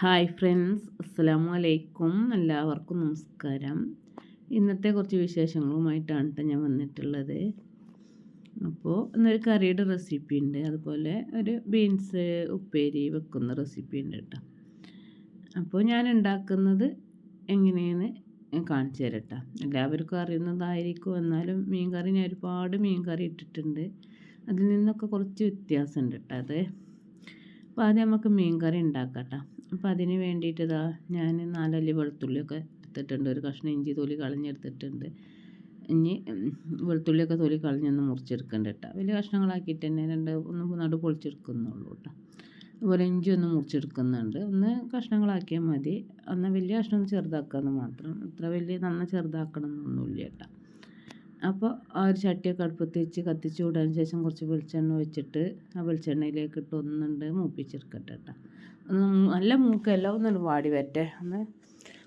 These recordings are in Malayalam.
ഹായ് ഫ്രണ്ട്സ് അസ്സലാമു അലൈക്കും എല്ലാവർക്കും നമസ്കാരം. ഇന്നത്തെ കുറച്ച് വിശേഷങ്ങളുമായിട്ടാണ് കേട്ടോ ഞാൻ വന്നിട്ടുള്ളത്. അപ്പോൾ ഇന്നൊരു കറിയുടെ റെസിപ്പി ഉണ്ട്. അതുപോലെ ഒരു ബീൻസ് ഉപ്പേരി വെക്കുന്ന റെസിപ്പി ഉണ്ട് കേട്ടോ അപ്പോൾ ഞാൻ ഉണ്ടാക്കുന്നത് എങ്ങനെയാണ് കാണിച്ചു തരാം കേട്ടോ എല്ലാവർക്കും അറിയുന്നതായിരിക്കും. എന്നാലും മീൻ കറി ഞാൻ ഒരുപാട് മീൻ കറി ഇട്ടിട്ടുണ്ട്. അതിൽ നിന്നൊക്കെ കുറച്ച് വ്യത്യാസമുണ്ട് കേട്ടോ അത്. അപ്പോൾ ആദ്യം നമുക്ക് മീൻ കറി ഉണ്ടാക്കാം കേട്ടോ അപ്പോൾ അതിന് വേണ്ടിയിട്ട് ഇതാ ഞാൻ നാലല്ലി വെളുത്തുള്ളിയൊക്കെ എടുത്തിട്ടുണ്ട്. ഒരു കഷ്ണം ഇഞ്ചി തൊലി കളഞ്ഞെടുത്തിട്ടുണ്ട്. ഇനി വെളുത്തുള്ളിയൊക്കെ തൊലി കളഞ്ഞൊന്ന് മുറിച്ചെടുക്കണ്ട കേട്ടോ വലിയ കഷ്ണങ്ങളാക്കിയിട്ട് തന്നെ രണ്ട് ഒന്ന് നടു പൊളിച്ചെടുക്കുന്നുള്ളൂ കേട്ടോ അതുപോലെ ഇഞ്ചി ഒന്ന് മുറിച്ചെടുക്കുന്നുണ്ട്. ഒന്ന് കഷ്ണങ്ങളാക്കിയാൽ മതി. എന്നാൽ വലിയ കഷ്ണം ചെറുതാക്കാമെന്ന് മാത്രം. അത്ര വലിയ നന്ന ചെറുതാക്കണം എന്നൊന്നുമില്ല കേട്ടോ അപ്പോൾ ആ ഒരു ചട്ടിയൊക്കെ അടുപ്പത്ത് വെച്ച് കത്തിച്ച് വിടാൻ ശേഷം കുറച്ച് വെളിച്ചെണ്ണ വെച്ചിട്ട് ആ വെളിച്ചെണ്ണയിലേക്ക് ഇട്ട് ഒന്നുണ്ട് മൂപ്പിച്ചെടുക്കട്ടെ കേട്ടോ ഒന്ന് നല്ല മൂക്കല്ല ഒന്നും വാടി വരട്ടെ. ഒന്ന്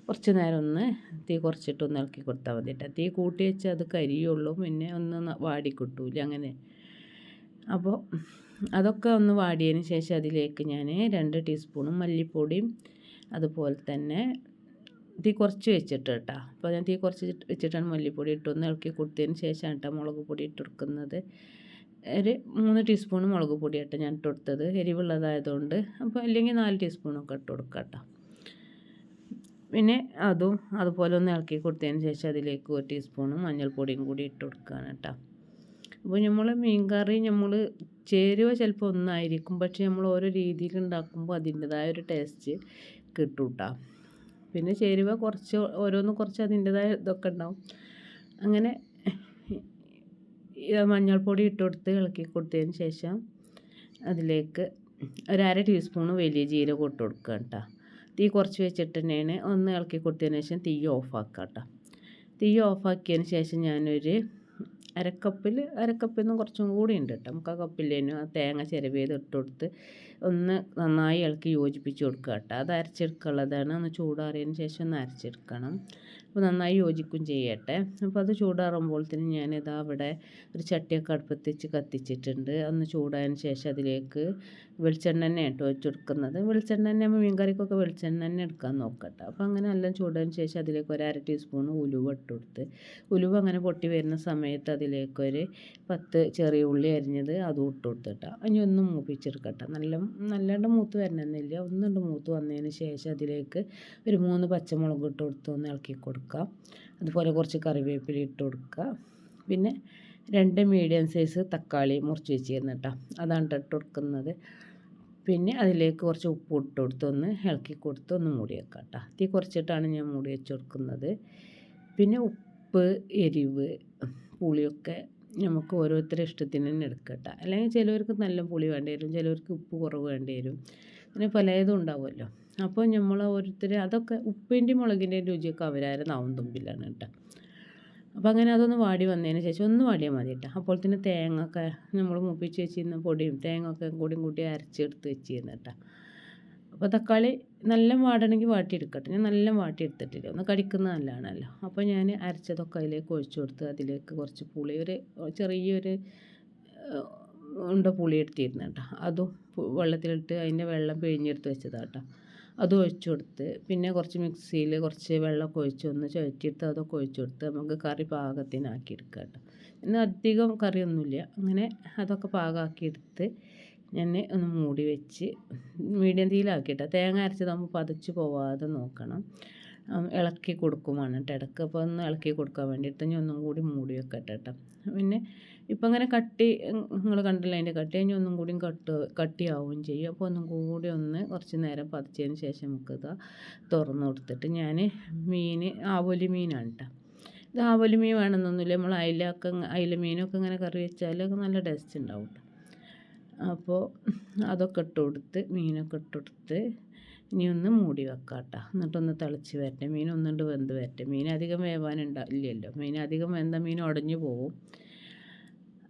കുറച്ച് നേരം ഒന്ന് തീ കുറച്ചിട്ട് ഒന്ന് ഇളക്കി കൊടുത്താൽ മതി കേട്ടോ തീ കൂട്ടി വെച്ചാൽ അത് കരിയുള്ളൂ. പിന്നെ ഒന്ന് വാടി കിട്ടൂല അങ്ങനെ. അപ്പോൾ അതൊക്കെ ഒന്ന് വാടിയതിന് ശേഷം അതിലേക്ക് ഞാൻ രണ്ട് ടീസ്പൂണും മല്ലിപ്പൊടിയും അതുപോലെ തന്നെ തീ കുറച്ച് വെച്ചിട്ട് കേട്ടോ അപ്പോൾ ഞാൻ തീ കുറച്ച് വെച്ചിട്ടാണ് മല്ലിപ്പൊടി ഇട്ടൊന്ന് ഇളക്കി കൊടുത്തതിന് ശേഷമാണ് കേട്ടോ മുളക് പൊടി ഇട്ട് കൊടുക്കുന്നത്. ഒരു മൂന്ന് ടീസ്പൂൺ മുളക് പൊടി കേട്ടോ ഞാൻ ഇട്ട് കൊടുത്തത്. എരിവുള്ളതായതുകൊണ്ട്. അപ്പോൾ അല്ലെങ്കിൽ നാല് ടീസ്പൂണൊക്കെ ഇട്ട് കൊടുക്കാം കേട്ടോ പിന്നെ അതും അതുപോലെ ഒന്ന് ഇളക്കി കൊടുത്തതിന് ശേഷം അതിലേക്ക് ഒരു ടീസ്പൂൺ മഞ്ഞൾപ്പൊടിയും കൂടി ഇട്ട് കൊടുക്കുകയാണ് കേട്ടോ. അപ്പോൾ നമ്മൾ മീൻ കറി നമ്മൾ ചേരുവ ചിലപ്പോൾ ഒന്നായിരിക്കും. പക്ഷേ നമ്മൾ ഓരോ രീതിയിൽ ഉണ്ടാക്കുമ്പോൾ അതിന്റെതായ ഒരു ടേസ്റ്റ് കിട്ടും കേട്ടോ. പിന്നെ ചേരുവ കുറച്ച് ഓരോന്ന് കുറച്ച് അതിന്റെതായ ഇതൊക്കെ ഉണ്ടാവും. അങ്ങനെ മഞ്ഞൾപ്പൊടി ഇട്ട് കൊടുത്ത് ഇളക്കി കൊടുത്തതിന് ശേഷം അതിലേക്ക് ഒരു അര ടീസ്പൂണ് വലിയ ജീരകം ഇട്ട് കൊടുക്കുക കേട്ടോ. തീ കുറച്ച് വെച്ചിട്ട് തന്നെയാണ് ഒന്ന് ഇളക്കി കൊടുത്തതിന് ശേഷം തീ ഓഫാക്കുക കേട്ടോ. തീ ഓഫാക്കിയതിന് ശേഷം ഞാനൊരു അരക്കപ്പിൽ അരക്കപ്പിൽ നിന്ന് കുറച്ചും കൂടി ഉണ്ട് കേട്ടോ. നമുക്ക് ആ കപ്പില്ലേനു ആ തേങ്ങ ചിരവിയത് ഇട്ട് കൊടുത്ത് ഒന്ന് നന്നായി ഇളക്കി യോജിപ്പിച്ച് കൊടുക്കുക കേട്ടോ. അത് അരച്ചെടുക്കുള്ളതാണ്. ഒന്ന് ചൂടാറിയതിന് ശേഷം ഒന്ന് അരച്ചെടുക്കണം. അപ്പോൾ നന്നായി യോജിക്കും ചെയ്യട്ടെ. അപ്പോൾ അത് ചൂടാറുമ്പോൾ തന്നെ ഞാനിതാ അവിടെ ഒരു ചട്ടിയൊക്കെ അടുപ്പത്ത് വെച്ച് കത്തിച്ചിട്ടുണ്ട്. ഒന്ന് ചൂടായതിന് ശേഷം അതിലേക്ക് വെളിച്ചെണ്ണ തന്നെ കേട്ടോ വെച്ചെടുക്കുന്നത്. വെളിച്ചെണ്ണ തന്നെ നമ്മൾ മീൻകറിക്കൊക്കെ വെളിച്ചെണ്ണ തന്നെ എടുക്കാൻ നോക്കട്ടെ അപ്പോൾ അങ്ങനെ എല്ലാം ചൂടായതിന് ശേഷം അതിലേക്ക് ഒരു അര ടീസ്പൂൺ ഉലുവ ഇട്ട് കൊടുത്ത്. ഉലുവ അങ്ങനെ പൊട്ടി വരുന്ന സമയത്ത് അതിലേക്കൊരു പത്ത് ചെറിയ ഉള്ളി അരിഞ്ഞത് അതും ഇട്ട് കൊടുത്തിട്ടാണ് ഇനി ഒന്നും മൂപ്പിച്ചെടുക്കട്ടെ നല്ല നല്ലാണ്ട് മൂത്ത് വരണമെന്നില്ല. ഒന്നുണ്ട് മൂത്ത് വന്നതിന് ശേഷം അതിലേക്ക് ഒരു മൂന്ന് പച്ചമുളക് ഇട്ട് കൊടുത്ത് ഒന്ന് ഇളക്കി കൊടുക്കുക അതുപോലെ കുറച്ച് കറിവേപ്പില ഇട്ട് കൊടുക്കുക. പിന്നെ രണ്ട് മീഡിയം സൈസ് തക്കാളി മുറിച്ച് വെച്ചിരുന്നു കേട്ടോ. അതാണ് ഇട്ട് കൊടുക്കുന്നത്. പിന്നെ അതിലേക്ക് കുറച്ച് ഉപ്പ് ഇട്ട് കൊടുത്ത് ഒന്ന് ഇളക്കി കൊടുത്ത് ഒന്ന് മൂടി വെക്കാം കേട്ടോ. തീ കുറച്ചിട്ടാണ് ഞാൻ മൂടി വെച്ച് കൊടുക്കുന്നത്. പിന്നെ ഉപ്പ് എരിവ് പുളിയൊക്കെ നമുക്ക് ഓരോരുത്തരുടെ ഇഷ്ടത്തിന് തന്നെ എടുക്കട്ടെ. അല്ലെങ്കിൽ ചിലവർക്ക് നല്ല പുളി വേണ്ടി വരും ചിലവർക്ക് ഉപ്പ് കുറവ് വേണ്ടി വരും. അങ്ങനെ പലതും ഉണ്ടാവുമല്ലോ. അപ്പോൾ നമ്മൾ ഓരോരുത്തർ അതൊക്കെ ഉപ്പിന്റെ മുളകിന്റെയും രുചിയൊക്കെ അവരാരെ നാവും തുമ്പിലാണ് കേട്ടോ. അപ്പോൾ അങ്ങനെ അതൊന്ന് വാടി വന്നതിന് ശേഷം ഒന്ന് വാടിയാൽ മതി കേട്ടോ. അപ്പോൾ തന്നെ തേങ്ങ ഒക്കെ നമ്മൾ മുപ്പിച്ച് വെച്ചിരുന്ന പൊടിയും തേങ്ങ ഒക്കെ കൂടിയും കൂട്ടി അരച്ചെടുത്ത് വെച്ചിരുന്നു കേട്ടോ. അപ്പോൾ തക്കാളി നല്ല വാടണമെങ്കിൽ വാട്ടിയെടുക്കട്ടെ. ഞാൻ നല്ല വാട്ടിയെടുത്തിട്ടില്ല. ഒന്ന് കടിക്കുന്ന നല്ലതാണല്ലോ. അപ്പോൾ ഞാൻ അരച്ചതൊക്കെ അതിലേക്ക് ഒഴിച്ചു കൊടുത്ത് അതിലേക്ക് കുറച്ച് പുളി ഒരു ചെറിയൊരു ഉണ്ട പുളി എടുത്തിരുന്നു കേട്ടോ. അതും വെള്ളത്തിലിട്ട് അതിന്റെ വെള്ളം പിഴിഞ്ഞെടുത്ത് വെച്ചതാണ് കേട്ടോ. അത് ഒഴിച്ചു കൊടുത്ത് പിന്നെ കുറച്ച് മിക്സിയിൽ കുറച്ച് വെള്ളമൊക്കെ ഒഴിച്ച് ഒന്ന് ചുഴറ്റിയെടുത്ത് അതൊക്കെ ഒഴിച്ചു കൊടുത്ത് നമുക്ക് കറി പാകത്തിനാക്കി എടുക്കാം കേട്ടോ. ഇന്ന് അധികം കറിയൊന്നുമില്ല. അങ്ങനെ അതൊക്കെ പാകമാക്കിയെടുത്ത് ഞാൻ ഒന്ന് മൂടി വെച്ച് മീഡിയം തീയിലാക്കിയിട്ട് തേങ്ങ അരച്ചതാകുമ്പോൾ പതച്ച് പോവാതെ നോക്കണം. ഇളക്കി കൊടുക്കുമാണ് കേട്ടോ ഇടയ്ക്ക് അപ്പോൾ ഒന്ന് ഇളക്കി കൊടുക്കാൻ വേണ്ടിയിട്ട് ഞാൻ ഒന്നും കൂടി മൂടി വെക്കട്ടെ കേട്ടോ. പിന്നെ ഇപ്പം അങ്ങനെ കട്ടി നിങ്ങൾ കണ്ടില്ലേ അതിന്റെ കട്ടി? കഴിഞ്ഞ് ഒന്നും കൂടി കട്ട് കട്ടിയാവുകയും ചെയ്യും. അപ്പോൾ ഒന്നും കൂടി ഒന്ന് കുറച്ച് നേരം പതിച്ചതിന് ശേഷം നമുക്കിത് തുറന്ന് കൊടുത്തിട്ട് ഞാൻ മീൻ ആവോലി മീനാണ് കേട്ടോ. ഇത് ആവോലി മീൻ വേണമെന്നൊന്നുമില്ല. നമ്മൾ അയിലൊക്കെ അയില മീനൊക്കെ ഇങ്ങനെ കറി വെച്ചാൽ നല്ല ടേസ്റ്റ് ഉണ്ടാവും കേട്ടോ. അപ്പോൾ അതൊക്കെ ഇട്ട് കൊടുത്ത് മീനൊക്കെ ഇട്ട് കൊടുത്ത് ഇനി ഒന്ന് മൂടി വെക്കാം കേട്ടോ എന്നിട്ടൊന്ന് തിളച്ച് വരട്ടെ. മീൻ ഒന്നുകൊണ്ട് വെന്ത് വരട്ടെ. മീൻ അധികം വേവാനുണ്ടാവില്ലല്ലോ. മീൻ അധികം വെന്ത മീൻ ഉടഞ്ഞു പോവും.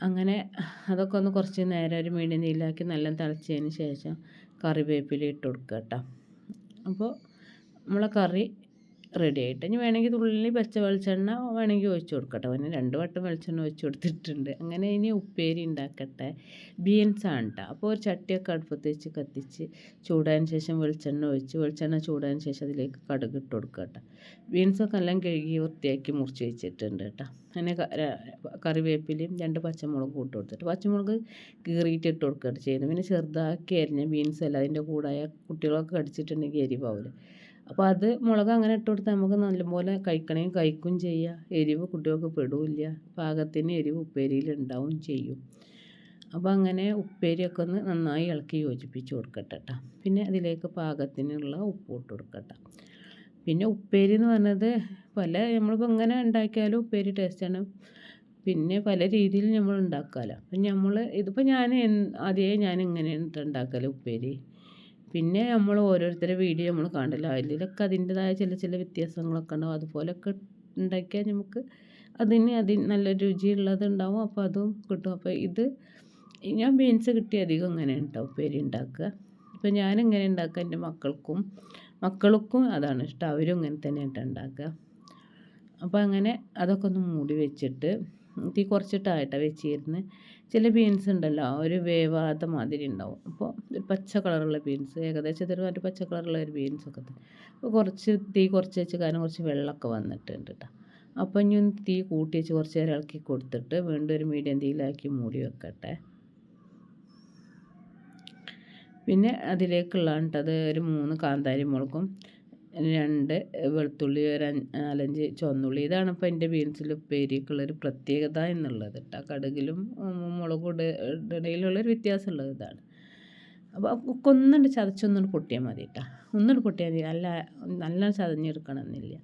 അങ്ങനെ അതൊക്കെ ഒന്ന് കുറച്ച് നേരം ഒരു മീഡിയം നീലാക്കി നല്ല തിളച്ചതിന് ശേഷം കറിവേപ്പില ഇട്ട് കൊടുക്കുക കേട്ടോ അപ്പോൾ നമ്മളെ കറി റെഡി ആയിട്ട്. ഇനി വേണമെങ്കിൽ തുള്ളി പച്ച വെളിച്ചെണ്ണ വേണമെങ്കിൽ ഒഴിച്ച് കൊടുക്കട്ടെ. പിന്നെ രണ്ട് വട്ടം വെളിച്ചെണ്ണ ഒഴിച്ച് കൊടുത്തിട്ടുണ്ട്. അങ്ങനെ ഇനി ഉപ്പേരി ഉണ്ടാക്കട്ടെ. ബീൻസാണ് കേട്ടോ അപ്പോൾ ഒരു ചട്ടിയൊക്കെ അടുപ്പത്ത് വെച്ച് കത്തിച്ച് ചൂടാൻ ശേഷം വെളിച്ചെണ്ണ ഒഴിച്ച് വെളിച്ചെണ്ണ ചൂടാൻ ശേഷം അതിലേക്ക് കടുക് ഇട്ട് കൊടുക്കുക കേട്ടോ ബീൻസൊക്കെ എല്ലാം കഴുകി വൃത്തിയാക്കി മുറിച്ച് വെച്ചിട്ടുണ്ട് കേട്ടോ അങ്ങനെ കറിവേപ്പിലയും രണ്ട് പച്ചമുളകും ഇട്ട് കൊടുത്തിട്ട് പച്ചമുളക് കീറിയിട്ട് ഇട്ട് കൊടുക്കുകയാണ് ചെയ്യുന്നത്. പിന്നെ ചെറുതാക്കി അരിഞ്ഞ ബീൻസ് അല്ല. അതിന്റെ കൂടായ കുട്ടികളൊക്കെ കടിച്ചിട്ടുണ്ടെങ്കിൽ എരിവാവില്ല അപ്പോൾ അത് മുളക് അങ്ങനെ ഇട്ട് കൊടുത്താൽ നമുക്ക് നല്ലപോലെ കഴിക്കണമെങ്കിൽ കഴിക്കും ചെയ്യാം. എരിവ് കുട്ടികൾക്ക് പെടില്ല പാകത്തിന് എരിവ് ഉപ്പേരിയിൽ ഉണ്ടാവും ചെയ്യും. അപ്പോൾ അങ്ങനെ ഉപ്പേരിയൊക്കെ ഒന്ന് നന്നായി ഇളക്കി യോജിപ്പിച്ച് കൊടുക്കട്ടെ കേട്ടോ പിന്നെ അതിലേക്ക് പാകത്തിനുള്ള ഉപ്പ് ഇട്ട് കൊടുക്കട്ടെ പിന്നെ ഉപ്പേരി എന്ന് പറഞ്ഞത് പല നമ്മളിപ്പോൾ ഇങ്ങനെ ഉണ്ടാക്കിയാലും ഉപ്പേരി ടേസ്റ്റാണ് പിന്നെ പല രീതിയിൽ നമ്മൾ ഉണ്ടാക്കാമല്ലോ അപ്പം നമ്മൾ ഇതിപ്പോൾ ഞാൻ ആദ്യമേ ഞാൻ ഇങ്ങനെയാണ് ഉണ്ടാക്കൽ ഉപ്പേരി. പിന്നെ നമ്മൾ ഓരോരുത്തരുടെ വീഡിയോ നമ്മൾ കണ്ടല്ലോ. അതിലൊക്കെ അതിന്റെതായ ചില ചില വ്യത്യാസങ്ങളൊക്കെ ഉണ്ടാവും. അതുപോലൊക്കെ ഉണ്ടാക്കിയാൽ നമുക്ക് അതിന് അതിന് നല്ല രുചിയുള്ളത് ഉണ്ടാവും. അപ്പോൾ അതും കിട്ടും. അപ്പോൾ ഇത് ഞാൻ ബീൻസ് കിട്ടിയ അധികം ഇങ്ങനെ ഉണ്ടാവും. ഉപ്പേരി ഉണ്ടാക്കുക. അപ്പോൾ ഞാനിങ്ങനെ ഉണ്ടാക്കുക. എന്റെ മക്കൾക്കും മക്കൾക്കും അതാണ് ഇഷ്ടം. അവരും ഇങ്ങനെ തന്നെ ഉണ്ടാക്കുക. അപ്പോൾ അങ്ങനെ അതൊക്കെ ഒന്ന് മൂടി വെച്ചിട്ട് തീ കുറച്ചിട്ടായിട്ടാണ് വെച്ചിരുന്നത് ചില ബീൻസ് ഉണ്ടല്ലോ ഒരു വേവാത്ത മാതിരി ഉണ്ടാവും. അപ്പോൾ ഒരു പച്ച കളറുള്ള ബീൻസ് ഏകദേശം ഇതൊരു പച്ച കളറുള്ള ഒരു ബീൻസൊക്കെ അപ്പോൾ കുറച്ച് തീ കുറച്ച് വെച്ച് കാരണം കുറച്ച് വെള്ളമൊക്കെ വന്നിട്ടുണ്ട് കേട്ടോ അപ്പോൾ ഇനി ഒന്ന് തീ കൂട്ടി വെച്ച് കുറച്ച് നേരം ഇളക്കി കൊടുത്തിട്ട് വീണ്ടും ഒരു മീഡിയം തീയിലാക്കി മൂടി വെക്കട്ടെ. പിന്നെ അതിലേക്കുള്ളത് ഒരു മൂന്ന് കാന്താരി മുളകും രണ്ട് വെളുത്തുള്ളി ഒരു നാലഞ്ച് ചുവന്നുള്ളി. ഇതാണ് ഇപ്പോൾ എന്റെ ബീൻസിൽ ഉപ്പേരിക്കുള്ളൊരു പ്രത്യേകത എന്നുള്ളത് കേട്ടോ. കടുകിലും മുളകും ഇടയിലുള്ളൊരു വ്യത്യാസമുള്ളത് ഇതാണ്. അപ്പോൾ ഒന്നുകൊണ്ട് ചതച്ചൊന്നുകൊണ്ട് പൊട്ടിയാൽ മതി കേട്ടോ. ഒന്നുകൊണ്ട് പൊട്ടിയാൽ മതി. നല്ല നല്ല ചതഞ്ഞെടുക്കണം എന്നില്ല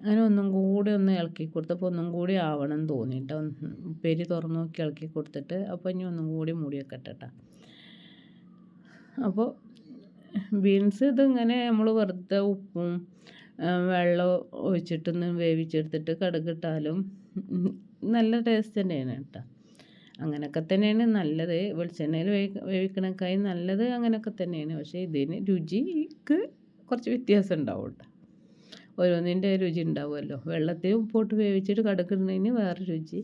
അങ്ങനെ ഒന്നും കൂടി ഒന്ന് ഇളക്കി കൊടുത്തപ്പോൾ ഒന്നും കൂടി ആവണം എന്ന് തോന്നി കേട്ടോ. ഉപ്പേരി തുറന്നു നോക്കി ഇളക്കി കൊടുത്തിട്ട് അപ്പോൾ ഇനി ഒന്നും കൂടി മൂടി വെക്കട്ടെ കേട്ടോ. അപ്പോൾ ബീൻസ് ഇതിങ്ങനെ നമ്മൾ വെറുതെ ഉപ്പും വെള്ളം ഒഴിച്ചിട്ടൊന്ന് വേവിച്ചെടുത്തിട്ട് കടുകിട്ടാലും നല്ല ടേസ്റ്റ് തന്നെയാണ് കേട്ടോ. അങ്ങനെയൊക്കെ തന്നെയാണ് നല്ലത്. വെളിച്ചെണ്ണയിൽ വേവി വേവിക്കണേക്കായി നല്ലത് അങ്ങനെയൊക്കെ തന്നെയാണ്. പക്ഷേ ഇതിന് രുചിക്ക് കുറച്ച് വ്യത്യാസം ഉണ്ടാവും കേട്ടോ. ഓരോന്നിന്റെ രുചി ഉണ്ടാവുമല്ലോ. വെള്ളത്തിൽ ഉപ്പോട്ട് വേവിച്ചിട്ട് കടുക്കുന്നതിന് വേറെ രുചി.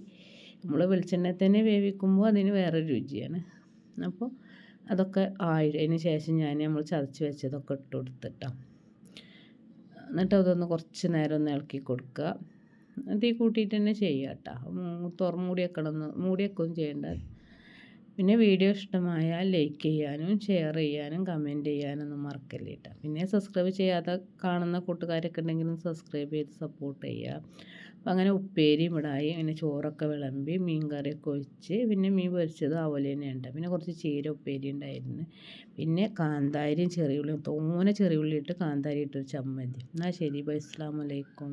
നമ്മൾ വെളിച്ചെണ്ണ തന്നെ വേവിക്കുമ്പോൾ അതിന് വേറെ രുചിയാണ്. അപ്പോൾ അതൊക്കെ ആയതിന് ശേഷം ഞാൻ നമ്മൾ ചതച്ച് വെച്ചതൊക്കെ ഇട്ട് കൊടുത്തിട്ടാണ്. എന്നിട്ട് അതൊന്ന് കുറച്ച് നേരം ഒന്ന് ഇളക്കി കൊടുക്കുക. തീ കൂട്ടിയിട്ട് തന്നെ ചെയ്യുക കേട്ടോ. തുറ മൂടി വെക്കണം മൂടി വെക്കുകയും ചെയ്യേണ്ട. പിന്നെ വീഡിയോ ഇഷ്ടമായാൽ ലൈക്ക് ചെയ്യാനും ഷെയർ ചെയ്യാനും കമന്റ് ചെയ്യാനൊന്നും മറക്കല്ലേ കേട്ടോ. പിന്നെ സബ്സ്ക്രൈബ് ചെയ്യാതെ കാണുന്ന കൂട്ടുകാരൊക്കെ ഉണ്ടെങ്കിലും സബ്സ്ക്രൈബ് ചെയ്ത് സപ്പോർട്ട് ചെയ്യുക. അങ്ങനെ ഉപ്പേരിയും ഇടായി പിന്നെ ചോറൊക്കെ വിളമ്പി മീൻ കറിയൊക്കെ ഒഴിച്ച് പിന്നെ മീൻ പൊരിച്ചത് അതുപോലെ തന്നെ ഉണ്ട് പിന്നെ കുറച്ച് ചീര ഉപ്പേരി ഉണ്ടായിരുന്നു. പിന്നെ കാന്താരിയും ചെറിയുള്ളിയും തോനെ ചെറിയുള്ളി ഇട്ട് കാന്താരി ഇട്ടൊരു ചമ്മന്തി. എന്നാൽ ശരി ബൈ അസ്സാം വലൈക്കും